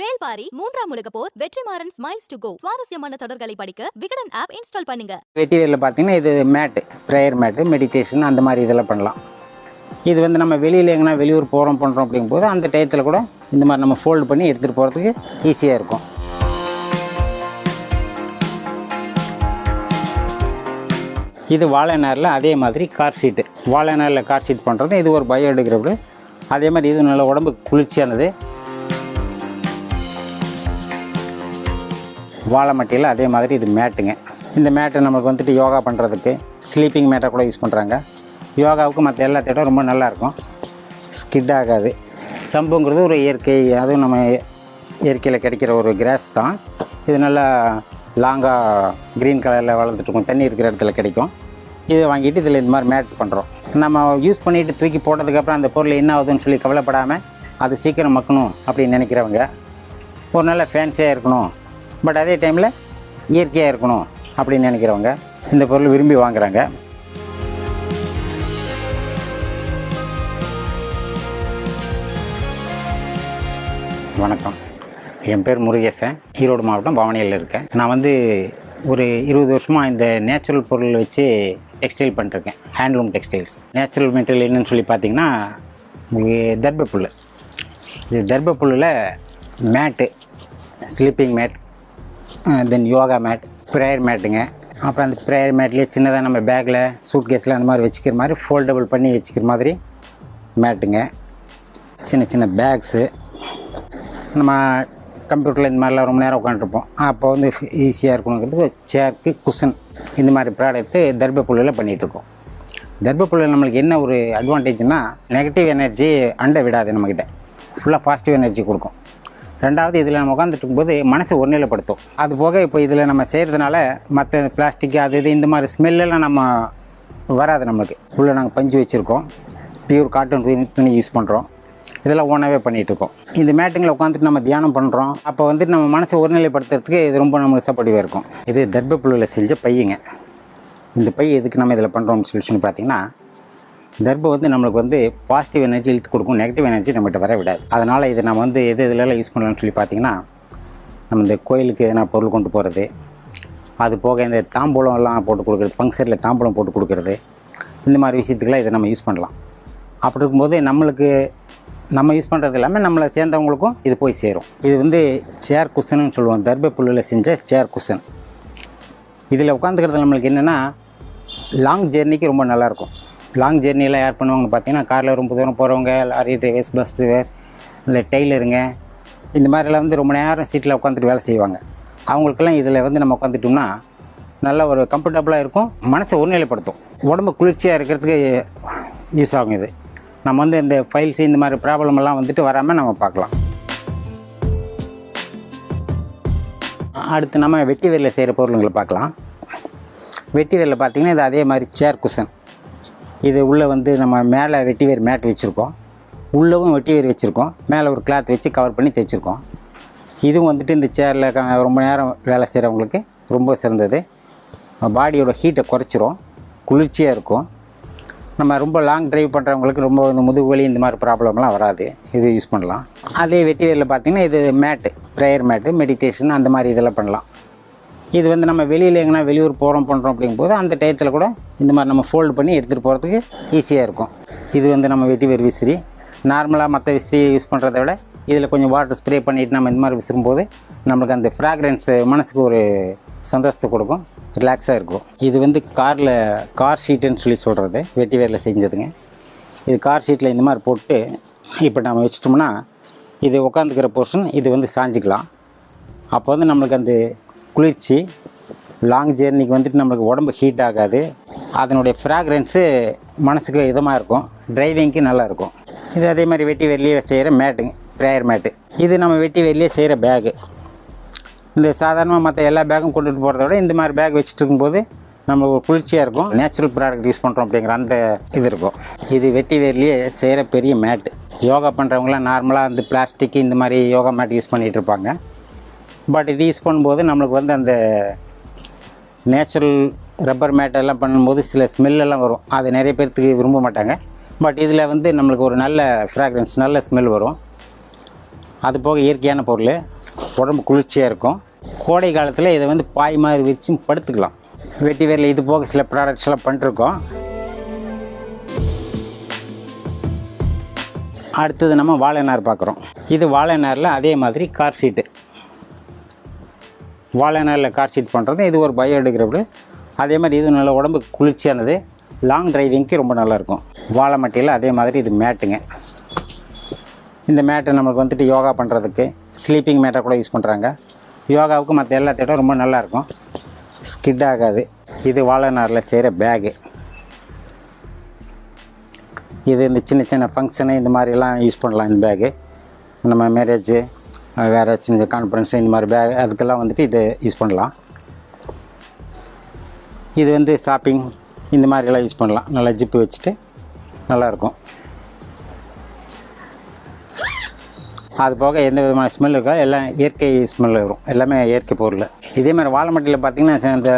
Velpari Moondram Ulaga Por Vetrimaaran miles to go சுவாரஸ்யமான தொடர்களை படிக்க விகடன் ஆப் இன்ஸ்டால் பண்ணுங்க. வெட்டிவேரில் பார்த்தீங்கன்னா இது மேட்டு ப்ரேயர் மேட்டு மெடிடேஷன் அந்த மாதிரி இதெல்லாம் பண்ணலாம். இது வந்து நம்ம வெளியில் எங்கன்னா வெளியூர் போகிறோம் பண்ணுறோம் அப்படிங்கும்போது அந்த டயத்தில் கூட இந்த மாதிரி நம்ம ஃபோல்டு பண்ணி எடுத்துகிட்டு போகிறதுக்கு ஈஸியாக இருக்கும். இது வாழைநாரில் அதே மாதிரி கார் ஷீட்டு வாழைநாரில் கார் ஷீட் பண்ணுறது இது ஒரு பயோடிகிரபிள் அதே மாதிரி இது நல்ல உடம்புக்கு குளிர்ச்சியானது. வாழை மட்டையில் அதே மாதிரி இது மேட்டுங்க. இந்த மேட்டு நமக்கு வந்துட்டு யோகா பண்ணுறதுக்கு ஸ்லீப்பிங் மேட்டை கூட யூஸ் பண்ணுறாங்க யோகாவுக்கு மற்ற எல்லாத்தையும் ரொம்ப நல்லாயிருக்கும் ஸ்கிட் ஆகாது. சம்புங்கிறது ஒரு இயற்கை அதுவும் நம்ம இயற்கையில் கிடைக்கிற ஒரு கிராஸ் தான். இது நல்லா லாங்காக க்ரீன் கலரில் வளர்ந்துட்டு இருக்கும். தண்ணி இருக்கிற இடத்துல கிடைக்கும். இதை வாங்கிட்டு இதில் இந்த மாதிரி மேட் பண்ணுறோம் நம்ம யூஸ் பண்ணிவிட்டு தூக்கி போட்டதுக்கப்புறம் அந்த பொருள் என்ன ஆகுதுன்னு சொல்லி கவலைப்படாமல் அது சீக்கிரம் மக்கணும் அப்படின்னு நினைக்கிறவங்க ஒரு நல்ல ஃபேன்ஸியாக இருக்கணும். பட் அதே டைமில் இயற்கையாக இருக்கணும் அப்படின்னு நினைக்கிறவங்க இந்த பொருள் விரும்பி வாங்குறாங்க. வணக்கம். என் பேர் முருகேசன். ஈரோடு மாவட்டம் பவானியில் இருக்கேன். நான் வந்து ஒரு இருபது வருஷமாக இந்த நேச்சுரல் பொருள் வச்சு டெக்ஸ்டைல் பண்ணிருக்கேன் ஹேண்ட்லூம் டெக்ஸ்டைல்ஸ் நேச்சுரல் மெட்டீரியல் என்னன்னு சொல்லி பார்த்தீங்கன்னா உங்களுக்கு தர்பப்புல் இது தர்பப்புல்லில் mat sleeping mat then yoga mat prayer மேட்டுங்க அப்புறம் அந்த ப்ரேயர் மேட்லேயே சின்னதாக நம்ம பேக்கில் சூட் கேஸில் அந்த மாதிரி வச்சுக்கிற மாதிரி ஃபோல்டபுள் பண்ணி வச்சுக்கிற மாதிரி மேட்டுங்க சின்ன சின்ன பேக்ஸு நம்ம கம்ப்யூட்டரில் இந்த மாதிரிலாம் ரொம்ப நேரம் உட்காந்துருப்போம் அப்போ வந்து ஈஸியாக இருக்கணுங்கிறதுக்கு சேருக்கு குஷன் இந்த மாதிரி ப்ராடக்ட்டு தர்பப்புல்லில் பண்ணிகிட்ருக்கோம் தர்பப்புல்லில் நம்மளுக்கு என்ன ஒரு அட்வான்டேஜ்னால் நெகட்டிவ் எனர்ஜி அண்டை விடாது நம்மக்கிட்ட ஃபுல்லாக பாசிட்டிவ் எனர்ஜி கொடுக்கும். ரெண்டாவது இதில் நம்ம உட்காந்துட்டு இருக்கும்போது மனசை ஒருநிலைப்படுத்தும். அது போக இப்போ இதில் நம்ம செய்கிறதுனால மற்ற பிளாஸ்டிக் அது இது இந்த மாதிரி ஸ்மெல்லெல்லாம் நம்ம வராது நம்மளுக்கு உள்ளே நாங்கள் பஞ்சு வச்சுருக்கோம். பியூர் காட்டன் துணி துணி யூஸ் பண்ணுறோம். இதெல்லாம் ஓனாகவே பண்ணிகிட்ருக்கோம். இந்த மேட்டுங்களை உட்காந்துட்டு நம்ம தியானம் பண்ணுறோம். அப்போ வந்துட்டு நம்ம மனசை ஒருநிலைப்படுத்துறதுக்கு இது ரொம்ப நம்மளுக்கு சப்போர்ட்டிவாக இருக்கும். இது தர்பப்புல்லில் செஞ்ச பையங்க. இந்த பை எதுக்கு நம்ம இதில் பண்ணுறோம்னு சொல்லி சொல்லி பார்த்தீங்கன்னா தர்பம் வந்து நம்மளுக்கு வந்து பாசிட்டிவ் எனர்ஜி இழுத்து கொடுக்கும் நெகட்டிவ் எனர்ஜி நம்மகிட்ட வர விடாது. அதனால் இதை நம்ம வந்து எது இதிலலாம் யூஸ் பண்ணலாம்னு சொல்லி பார்த்தீங்கன்னா நம்ம இந்த கோயிலுக்கு எதனா பொருள் கொண்டு போகிறது அது போக இந்த தாம்பூலம் எல்லாம் போட்டு கொடுக்குறது ஃபங்க்ஷனில் தாம்பூலம் போட்டு கொடுக்குறது இந்த மாதிரி விஷயத்துக்கெல்லாம் இதை நம்ம யூஸ் பண்ணலாம். அப்படி இருக்கும்போது நம்மளுக்கு நம்ம யூஸ் பண்ணுறது இல்லாமல் நம்மளை சேர்ந்தவங்களுக்கும் இது போய் சேரும். இது வந்து சேர் குஷனுன்னு சொல்லுவோம். தர்ப புல்லில் செஞ்ச சேர் குஷன் இதில் உட்காந்துக்கிறது நம்மளுக்கு என்னென்னா லாங் ஜேர்னிக்கு ரொம்ப நல்லாயிருக்கும் லாங் ஜேர்னியெல்லாம் யார் பண்ணுவாங்க பார்த்தீங்கன்னா காரில் ரொம்ப தூரம் போகிறவங்க லாரி டிரைவர்ஸ் பஸ் டிரைவர் இந்த டெய்லருங்க இந்த மாதிரிலாம் வந்து ரொம்ப நேரம் சீட்டில் உட்காந்துட்டு வேலை செய்வாங்க. அவங்களுக்கெல்லாம் இதில் வந்து நம்ம உட்காந்துட்டோம்னா நல்ல ஒரு கம்ஃபர்டபுளாக இருக்கும் மனசை ஒருநிலைப்படுத்தும். உடம்பு குளிர்ச்சியாக இருக்கிறதுக்கு யூஸ் ஆகும் இது. நம்ம வந்து இந்த ஃபைல்ஸ் இந்த மாதிரி ப்ராப்ளம் எல்லாம் வந்துட்டு வராமல் நம்ம பார்க்கலாம். அடுத்து நம்ம வெட்டி வேரில் செய்கிற பொருளுங்களை பார்க்கலாம். வெட்டி வேரில் பார்த்திங்கன்னா இது அதே மாதிரி சேர் குஷன் இது உள்ளே வந்து நம்ம மேலே வெட்டிவேர் மேட் வச்சுருக்கோம். உள்ளவும் வெட்டிவேர் வச்சுருக்கோம். மேலே ஒரு கிளாத் வச்சு கவர் பண்ணி தைச்சிருக்கோம் இதுவும் வந்துட்டு இந்த சேரில் ரொம்ப நேரம் வேலை செய்கிறவங்களுக்கு ரொம்ப சிறந்தது. பாடியோட ஹீட்டை குறைச்சிரும். குளிர்ச்சியாக இருக்கும். நம்ம ரொம்ப லாங் ட்ரைவ் பண்ணுறவங்களுக்கு ரொம்ப இந்த முதுகு வலி இந்த மாதிரி ப்ராப்ளம்லாம் வராது. இது யூஸ் பண்ணலாம். அதே வெட்டிவேரில் பார்த்திங்கன்னா இது மேட்டு ப்ரேயர் மேட்டு மெடிடேஷன் அந்த மாதிரி இதெல்லாம் பண்ணலாம். இது வந்து நம்ம வெளியில் எங்கன்னா வெளியூர் போகிறோம் பண்ணுறோம் அப்படிங்கும்போது அந்த டயத்தில் கூட இந்த மாதிரி நம்ம ஃபோல்டு பண்ணி எடுத்துகிட்டு போகிறதுக்கு ஈஸியாக இருக்கும். இது வந்து நம்ம வெட்டி வேர் விசிறி. நார்மலாக மற்ற விசிறியை யூஸ் பண்ணுறத விட இதில் கொஞ்சம் வாட்டர் ஸ்ப்ரே பண்ணிவிட்டு நம்ம இந்த மாதிரி விசிறும்போது நம்மளுக்கு அந்த ஃப்ராக்ரன்ஸ் மனசுக்கு ஒரு சந்தோஷத்தை கொடுக்கும். ரிலாக்ஸாக இருக்கும். இது வந்து காரில் கார் ஷீட்டுன்னு சொல்லி சொல்கிறது வெட்டி வேரில் செஞ்சதுங்க. இது கார் ஷீட்டில் இந்த மாதிரி போட்டு இப்போ நம்ம வச்சிட்டோம்னா இது உட்காந்துக்கிற போர்ஷன் இது வந்து சாஞ்சிக்கலாம். அப்போ வந்து நம்மளுக்கு அந்த குளிர்ச்சி லாங் ஜேர்னிக்கு வந்துட்டு நம்மளுக்கு உடம்பு ஹீட் ஆகாது. அதனுடைய ஃப்ராக்ரன்ஸு மனசுக்கு இதமாக இருக்கும். டிரைவிங்க்கு நல்லாயிருக்கும் இது அதே மாதிரி வெட்டி வெளியே செய்கிற மேட்டுங்க ப்ரேயர் மேட்டு இது நம்ம வெட்டி வெளியே செய்கிற பேகு இந்த சாதாரணமாக மற்ற எல்லா பேக்கும் கொண்டுட்டு போகிறத விட இந்த மாதிரி பேக் வச்சுட்டு இருக்கும்போது நம்ம ஒரு குளிர்ச்சியாக இருக்கும். நேச்சுரல் ப்ராடக்ட் யூஸ் பண்ணுறோம் அப்படிங்கிற அந்த இது இருக்கும். இது வெட்டி வேர்லேயே செய்கிற பெரிய மேட்டு யோகா பண்ணுறவங்களாம் நார்மலாக இந்த பிளாஸ்டிக் இந்த மாதிரி யோகா மேட் யூஸ் பண்ணிகிட்டு இருப்பாங்க. பட் இது யூஸ் பண்ணும்போது நம்மளுக்கு வந்து அந்த நேச்சுரல் ரப்பர் மேட்டெல்லாம் பண்ணும்போது சில ஸ்மெல்லெல்லாம் வரும். அது நிறைய பேர்த்துக்கு விரும்ப மாட்டாங்க. பட் இதில் வந்து நம்மளுக்கு ஒரு நல்ல ஃப்ராக்ரன்ஸ் நல்ல ஸ்மெல் வரும். அது போக இயற்கையான பொருள் உடம்பு குளிர்ச்சியாக இருக்கும். கோடை காலத்தில் இதை வந்து பாய் மாதிரி விரிச்சு படுத்துக்கலாம். வெட்டி வேரில் இது போக சில ப்ராடக்ட்ஸ் எல்லாம் பண்ணிருக்கோம். அடுத்தது நம்ம வாழை நார் பார்க்குறோம் இது வாழை நாரில் அதே மாதிரி கார் ஷீட்டு வாழை நாளில் கார் ஷீட் பண்ணுறது இது ஒரு பயோடிகிரேபிள் அதே மாதிரி இது நல்ல உடம்புக்கு குளிர்ச்சியானது. லாங் டிரைவிங்க்கு ரொம்ப நல்லாயிருக்கும். வாழை மட்டையில் அதே மாதிரி இது மேட்டுங்க. இந்த மேட்டு நம்மளுக்கு வந்துட்டு யோகா பண்ணுறதுக்கு ஸ்லீப்பிங் மேட்டை கூட யூஸ் பண்ணுறாங்க யோகாவுக்கு மற்ற எல்லாத்தையும் ரொம்ப நல்லாயிருக்கும். ஸ்கிட் ஆகாது. இது வாழை நாரில் செய்கிற பேகு இது இந்த சின்ன சின்ன ஃபங்க்ஷனு இந்த மாதிரிலாம் யூஸ் பண்ணலாம் இந்த பேகு நம்ம மேரேஜு வேறு சின்ன சின்ன கான்ஃபரன்ஸு இந்த மாதிரி பேக் அதுக்கெல்லாம் வந்துட்டு இது யூஸ் பண்ணலாம். இது வந்து ஷாப்பிங் இந்த மாதிரிலாம் யூஸ் பண்ணலாம். நல்லா ஜிப்பு வச்சுட்டு நல்லாயிருக்கும். அது போக எந்த விதமான ஸ்மெல் இருக்கோ எல்லாம் இயற்கை ஸ்மெல் வரும். எல்லாமே இயற்கை பொருள். இதே மாதிரி வாழைமட்டியில் பார்த்திங்கன்னா இந்த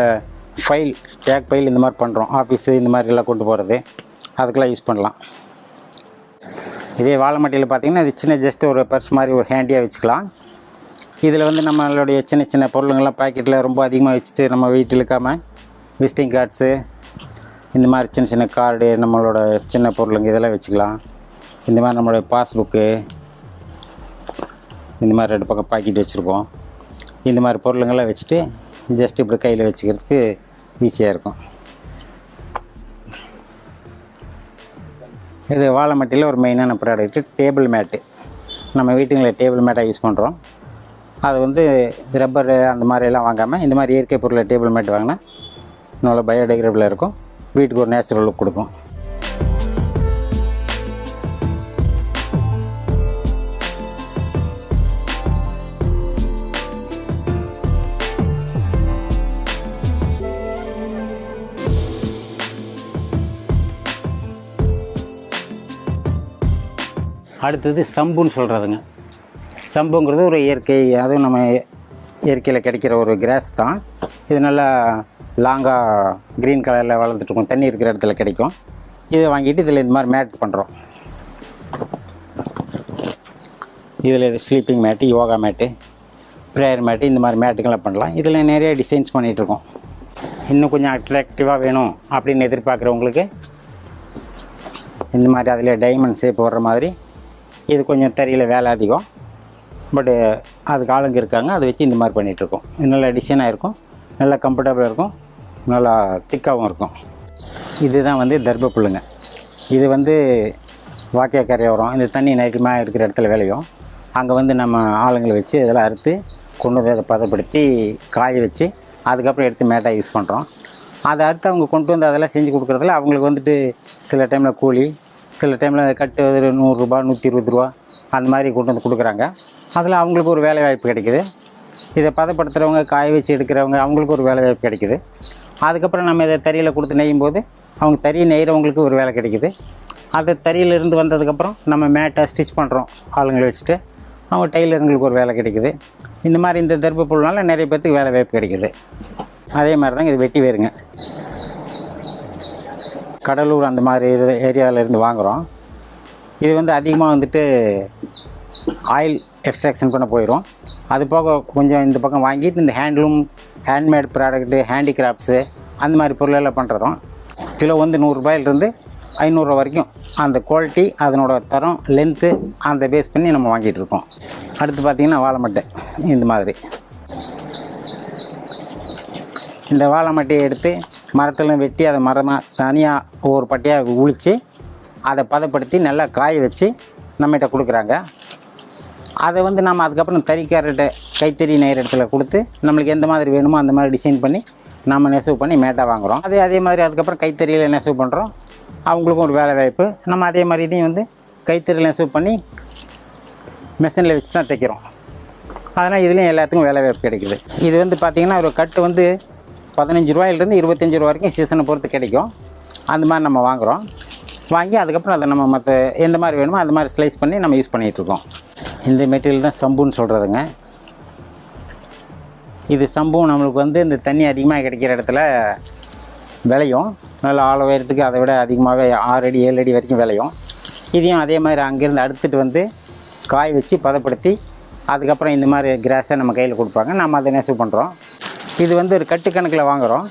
ஃபைல் டேக் ஃபைல் இந்த மாதிரி பண்ணுறோம் ஆஃபீஸு இந்த மாதிரிலாம் கொண்டு போகிறது அதுக்கெல்லாம் யூஸ் பண்ணலாம். இதே வாழைமட்டியில் பார்த்திங்கன்னா இது சின்ன ஜஸ்ட் ஒரு பர்ஸ் மாதிரி ஒரு ஹேண்டியாக வச்சுக்கலாம். இதில் வந்து நம்மளுடைய சின்ன சின்ன பொருளுங்கள்லாம் பாக்கெட்டில் ரொம்ப அதிகமாக வச்சுட்டு நம்ம வீட்டில் இருக்காமல் விசிட்டிங் கார்ட்ஸு இந்த மாதிரி சின்ன சின்ன கார்டு நம்மளோட சின்ன பொருளுங்க இதெல்லாம் வச்சுக்கலாம். இந்த மாதிரி நம்மளோட பாஸ்புக்கு இந்த மாதிரி ரெண்டு பக்கம் பாக்கெட் வச்சுருக்கோம். இந்த மாதிரி பொருளுங்கள்லாம் வச்சுட்டு ஜஸ்ட் இப்படி கையில் வச்சுக்கிறதுக்கு ஈஸியாக இருக்கும். இது வாழை மட்டியில் ஒரு மெயினான ப்ராடக்ட்டு டேபிள் மேட்டு நம்ம வீட்டுங்களில் டேபிள் மேட்டாக யூஸ் பண்ணுறோம் அது வந்து ரப்பர் அந்த மாதிரி எல்லாம் வாங்காமல் இந்த மாதிரி இயற்கை பொருளை டேபிள் மேட் வாங்கினா நல்ல பயோடெக்ரேபிளாக இருக்கும். வீட்டுக்கு ஒரு நேச்சுரல் லுக் கொடுக்கும். அடுத்தது சம்புன்னு சொல்கிறதுங்க சம்புங்கிறது ஒரு இயற்கை அதுவும் நம்ம இயற்கையில் கிடைக்கிற ஒரு கிராஸ் தான். இது நல்லா லாங்காக க்ரீன் கலரில் வளர்ந்துட்டு இருக்கும். தண்ணி இருக்கிற இடத்துல கிடைக்கும். இதை வாங்கிட்டு இதில் இந்த மாதிரி மேட் பண்ணுறோம் இதில் இது sleeping mat yoga mat prayer mat இந்த மாதிரி மேட்டுங்கெல்லாம் பண்ணலாம். இதில் நிறைய டிசைன்ஸ் பண்ணிகிட்ருக்கோம் இன்னும் கொஞ்சம் அட்ராக்டிவாக வேணும் அப்படின்னு எதிர்பார்க்குறவங்களுக்கு இந்த மாதிரி அதில் டைமண்ட் ஷேப் வர்ற மாதிரி இது கொஞ்சம் தறியில் வேலை அதிகம். பட்டு அதுக்கு ஆளுங்க இருக்காங்க அதை வச்சு இந்த மாதிரி பண்ணிகிட்ருக்கோம் இது நல்ல டிசைனாக இருக்கும். நல்லா கம்ஃபர்டபுளாக இருக்கும். நல்லா திக்காகவும் இருக்கும். இதுதான் வந்து தர்பப்புல்லுங்க இது வந்து வாக்கிய கரையோரம் இந்த தண்ணி நெருக்கமாக இருக்கிற இடத்துல விளையும். அங்கே வந்து நம்ம ஆளுங்களை வச்சு இதெல்லாம் அறுத்து கொண்டு வந்து அதை பதப்படுத்தி காய வச்சு அதுக்கப்புறம் எடுத்து மேட்டாக யூஸ் பண்ணுறோம் அதை அறுத்து அவங்க கொண்டு வந்து அதெல்லாம் செஞ்சு கொடுக்குறதுல அவங்களுக்கு வந்துட்டு சில டைமில் கூலி சில டைமில் கட்டு ஒரு நூறுரூபா நூற்றி இருபது ரூபா அந்த மாதிரி கொண்டு வந்து கொடுக்குறாங்க. அதில் அவங்களுக்கு ஒரு வேலை வாய்ப்பு கிடைக்குது. இதை பதப்படுத்துகிறவங்க காய வச்சு எடுக்கிறவங்க அவங்களுக்கு ஒரு வேலை வாய்ப்பு கிடைக்குது. அதுக்கப்புறம் நம்ம இதை தறியில் கொடுத்து நெய்யும் போது அவங்க தறி நெய்கிறவங்களுக்கு ஒரு வேலை கிடைக்குது. அந்த தறியிலிருந்து வந்ததுக்கப்புறம் நம்ம மேட்டை ஸ்டிச் பண்ணுறோம் ஆளுங்களை வச்சுட்டு. அவங்க டெய்லருங்களுக்கு ஒரு வேலை கிடைக்குது. இந்த மாதிரி இந்த தர்ப்பு பொருள்னால நிறைய பேர்த்துக்கு வேலை வாய்ப்பு கிடைக்குது. அதே மாதிரி தான் இது வெட்டி வேறுங்க கடலூர் அந்த மாதிரி ஏரியாவிலேருந்து வாங்குகிறோம் இது வந்து அதிகமாக வந்துட்டு ஆயில் எக்ஸ்ட்ராக்ஷன் பண்ண போயிடும் அது போக கொஞ்சம் இந்த பக்கம் வாங்கிட்டு இந்த ஹேண்ட்லூம் ஹேண்ட்மேட் ப்ராடக்ட்டு ஹேண்டிகிராஃப்ட்ஸு அந்த மாதிரி பொருளெல்லாம் பண்ணுறோம் கிலோ வந்து நூறுரூபாயிலிருந்து ஐநூறுரூவா வரைக்கும் அந்த குவாலிட்டி அதனோட தரம் லென்த்து அந்த பேஸ் பண்ணி நம்ம வாங்கிட்டு இருக்கோம். அடுத்து பார்த்திங்கன்னா வாழைமட்டை இந்த மாதிரி. இந்த வாழைமட்டையை எடுத்து மரத்தில் வெட்டி அதை மரமாக தனியாக ஒவ்வொரு பட்டையாக உளித்து அதை பதப்படுத்தி நல்லா காய வச்சு நம்மகிட்ட கொடுக்குறாங்க. அதை வந்து நம்ம அதுக்கப்புறம் தறிக்காரர்கிட்ட கைத்தறி நெய்கிற இடத்துல கொடுத்து நம்மளுக்கு எந்த மாதிரி வேணுமோ அந்த மாதிரி டிசைன் பண்ணி நம்ம நெசவு பண்ணி மேட்டாக வாங்குகிறோம் அதே அதே மாதிரி அதுக்கப்புறம் கைத்தறியில் நெசவு பண்ணுறோம் அவங்களுக்கும் ஒரு வேலை வாய்ப்பு. நம்ம அதே மாதிரி இதையும் வந்து கைத்தறியில் நெசவு பண்ணி மிஷினில் வச்சு தான் தைக்கிறோம். அதனால் இதுலேயும் எல்லாத்துக்கும் வேலை வாய்ப்பு கிடைக்குது. இது வந்து பார்த்திங்கன்னா ஒரு கட்டு வந்து பதினஞ்சு ரூபாயிலிருந்து இருபத்தஞ்சி ரூபா வரைக்கும் சீசனை பொறுத்து கிடைக்கும். அந்த மாதிரி நம்ம வாங்குகிறோம் வாங்கி அதுக்கப்புறம் அதை நம்ம மற்ற எந்த மாதிரி வேணுமோ அந்த மாதிரி ஸ்லைஸ் பண்ணி நம்ம யூஸ் பண்ணிகிட்ருக்கோம் இந்த மெட்டீரியல் தான் சம்புன்னு சொல்கிறதுங்க இது சம்பு நம்மளுக்கு வந்து இந்த தண்ணி அதிகமாக கிடைக்கிற இடத்துல விளையும். நல்ல ஆழ உயரத்துக்கு அதை விட அதிகமாகவே ஆறு அடி ஏழு அடி வரைக்கும் விளையும். இதையும் அதே மாதிரி அங்கேருந்து அடுத்துட்டு வந்து காய் வச்சு பதப்படுத்தி அதுக்கப்புறம் இந்த மாதிரி கிராஸை நம்ம கையில் கொடுப்பாங்க. நம்ம அதை நெசவு பண்ணுறோம் இது வந்து ஒரு கட்டு கணக்கில் வாங்குகிறோம்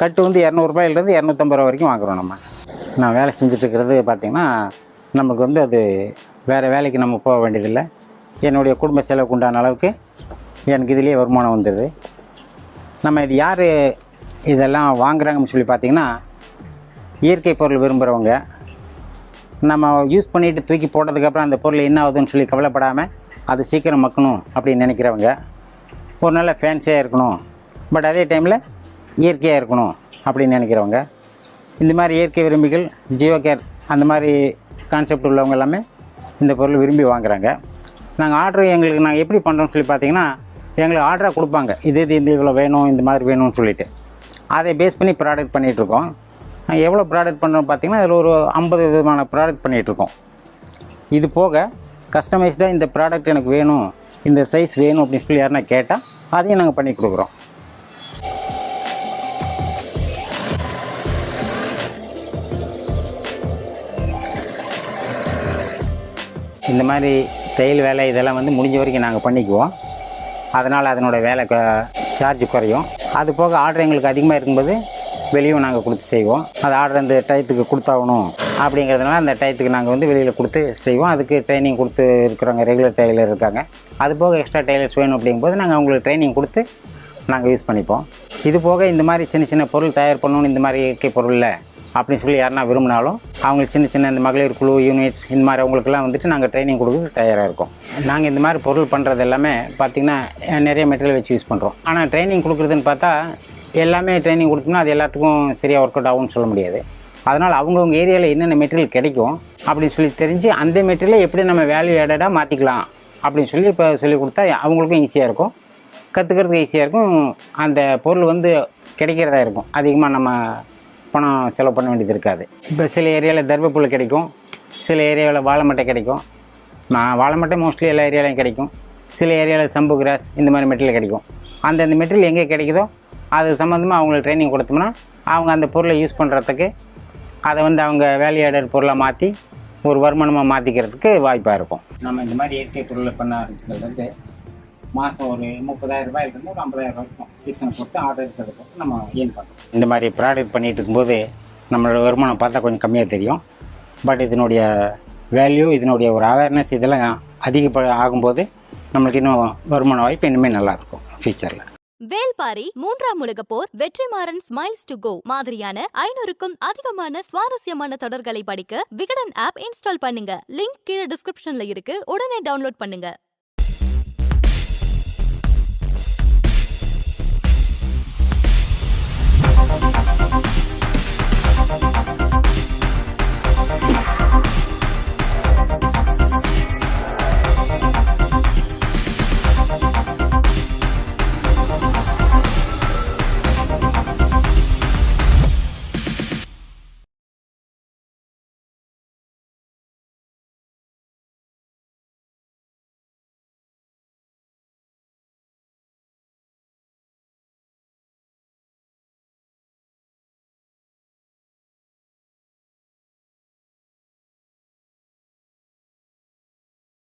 கட்டு வந்து இரநூறுபாயிலேருந்து இரநூத்தம்பது ரூபா வரைக்கும் வாங்குகிறோம் நம்ம. நான் வேலை செஞ்சுட்டு இருக்கிறது பார்த்திங்கன்னா நமக்கு வந்து அது வேறு வேலைக்கு நம்ம போக வேண்டியதில்லை. என்னுடைய குடும்ப செலவுக்கு உண்டான அளவுக்கு எனக்கு இதுலேயே வருமானம் வந்துடுது நம்ம இது யார் இதெல்லாம் வாங்குறாங்கன்னு சொல்லி பார்த்தீங்கன்னா இயற்கை பொருள் விரும்புகிறவங்க நம்ம யூஸ் பண்ணிவிட்டு தூக்கி போட்டதுக்கப்புறம் அந்த பொருள் என்ன ஆகுதுன்னு சொல்லி கவலைப்படாமல் அது சீக்கிரம் மக்கணும் அப்படின்னு நினைக்கிறவங்க. ஒரு நல்ல ஃபேன்ஸியாக இருக்கணும். பட் அதே டைமில் இயற்கையாக இருக்கணும் அப்படின்னு நினைக்கிறவங்க. இந்த மாதிரி இயற்கை விரும்பிகள் ஜியோ கேர் அந்த மாதிரி கான்செப்ட் உள்ளவங்க எல்லாமே இந்த பொருள் விரும்பி வாங்குறாங்க. நாங்கள் ஆர்டர் எங்களுக்கு நாங்கள் எப்படி பண்ணுறோம்னு சொல்லி பார்த்தீங்கன்னா எங்களுக்கு ஆர்டராக கொடுப்பாங்க. இது இது இந்த இவ்வளோ வேணும் இந்த மாதிரி வேணும்னு சொல்லிட்டு. அதை பேஸ் பண்ணி ப்ராடக்ட் பண்ணிகிட்ருக்கோம் நாங்கள் எவ்வளோ ப்ராடக்ட் பண்ணுறோம் பார்த்தீங்கன்னா அதில் ஒரு ஐம்பது விதமான ப்ராடக்ட் பண்ணிகிட்ருக்கோம் இது போக கஸ்டமைஸ்டாக இந்த ப்ராடக்ட் எனக்கு வேணும் இந்த சைஸ் வேணும் அப்படின்னு சொல்லி யாருன்னா கேட்டால் அதையும் நாங்கள் பண்ணி கொடுக்குறோம். இந்த மாதிரி தையல் வேலை இதெல்லாம் வந்து முடிஞ்ச வரைக்கும் நாங்கள் பண்ணிக்குவோம். அதனால் அதனோட வேலை சார்ஜ் குறையும். அது போக ஆர்டர் எங்களுக்கு அதிகமாக இருக்கும்போது வெளியும் நாங்கள் கொடுத்து செய்வோம். அது ஆர்டர் அந்த டயத்துக்கு கொடுத்தாகணும் அப்படிங்கிறதுனால அந்த டயத்துக்கு நாங்கள் வந்து வெளியில் கொடுத்து செய்வோம். அதுக்கு ட்ரைனிங் கொடுத்து இருக்கிறவங்க ரெகுலர் டெய்லர் இருக்காங்க. அது போக எக்ஸ்ட்ரா டெய்லர்ஸ் வேணும் அப்படிங்கும்போது நாங்கள் அவங்களுக்கு ட்ரைனிங் கொடுத்து நாங்கள் யூஸ் பண்ணிப்போம். இது போக இந்த மாதிரி சின்ன சின்ன பொருள் தயார் பண்ணணும்னு இந்த மாதிரி இயற்கை பொருளில் அப்படின்னு சொல்லி யாருன்னா விரும்பினாலும் அவங்களுக்கு சின்ன சின்ன இந்த மகளிர் குழு யூனிட்ஸ் இந்த மாதிரி அவங்களுக்குலாம் வந்துட்டு நாங்கள் ட்ரைனிங் கொடுக்க தயாராக இருக்கோம். நாங்கள் இந்த மாதிரி பொருள் பண்ணுறது எல்லாமே பார்த்திங்கன்னா நிறைய மெட்டீரியல் வச்சு யூஸ் பண்ணுறோம் ஆனால் ட்ரைனிங் கொடுக்குறதுன்னு பார்த்தா எல்லாமே ட்ரைனிங் கொடுத்தோம்னா அது எல்லாத்துக்கும் சரியாக ஒர்க் அவுட் ஆகும்னு சொல்ல முடியாது. அதனால் அவங்கவுங்க ஏரியாவில் என்னென்ன மெட்டீரியல் கிடைக்கும் அப்படின்னு சொல்லி தெரிஞ்சு அந்த மெட்டீரியலை எப்படி நம்ம வேல்யூ ஆடடாக மாற்றிக்கலாம் அப்படின்னு சொல்லி இப்போ சொல்லி கொடுத்தா அவங்களுக்கும் ஈஸியாக இருக்கும். கற்றுக்கிறதுக்கு ஈஸியாக இருக்கும். அந்த பொருள் வந்து கிடைக்கிறதா இருக்கும். அதிகமாக நம்ம பணம் செலவு பண்ண வேண்டியது இருக்காது. இப்போ சில ஏரியாவில் தர்பப்புல் கிடைக்கும் சில ஏரியாவில் வாழைமட்டை கிடைக்கும். நான் வாழைமட்டை மோஸ்ட்லி எல்லா ஏரியாலையும் கிடைக்கும். சில ஏரியாவில் சம்பு கிராஸ் இந்த மாதிரி மெட்டீரியல் கிடைக்கும். அந்தந்த மெட்டீரியல் எங்கே கிடைக்குதோ அது சம்மந்தமாக அவங்களுக்கு ட்ரைனிங் கொடுத்தோம்னா அவங்க அந்த பொருளை யூஸ் பண்ணுறதுக்கு அதை வந்து அவங்க வேல்யூ பொருளாக மாற்றி ஒரு வருமானமாக மாற்றிக்கிறதுக்கு வாய்ப்பாக இருக்கும். நம்ம இந்த மாதிரி இயற்கை பொருளை பண்ண ஆரம்பிச்சதுல வந்து மாதம் ஒரு முப்பதாயிரம் ரூபாயிலிருந்து ஒரு ஐம்பதாயிரம் ரூபாய் இருக்கும். சீசனை பொறுத்து ஆர்டர் இருக்கிறத பொறுத்து நம்ம ஏன் பண்ணுறோம் இந்த மாதிரி ப்ராடக்ட் பண்ணிட்டு இருக்கும்போது நம்மளோட வருமானம் பார்த்தா கொஞ்சம் கம்மியாக தெரியும். பட் இதனுடைய வேல்யூ இதனுடைய ஒரு அவேர்னஸ் இதெல்லாம் அதிக ஆகும்போது நம்மளுக்கு இன்னும் வருமான வாய்ப்பு இனிமேல் நல்லாயிருக்கும் ஃப்யூச்சரில் வேல்பாரி மூன்றாம் உலகப் போர் வெற்றிமாறன் ஸ்மைல்ஸ் டு கோ மாதிரியான ஐநூறுக்கும் அதிகமான சுவாரஸ்யமான தொடர்களை படிக்க விகடன் ஆப் இன்ஸ்டால் பண்ணுங்க. லிங்க் கீழே டிஸ்கிரிப்ஷன்ல இருக்கு. உடனே டவுன்லோட் பண்ணுங்க.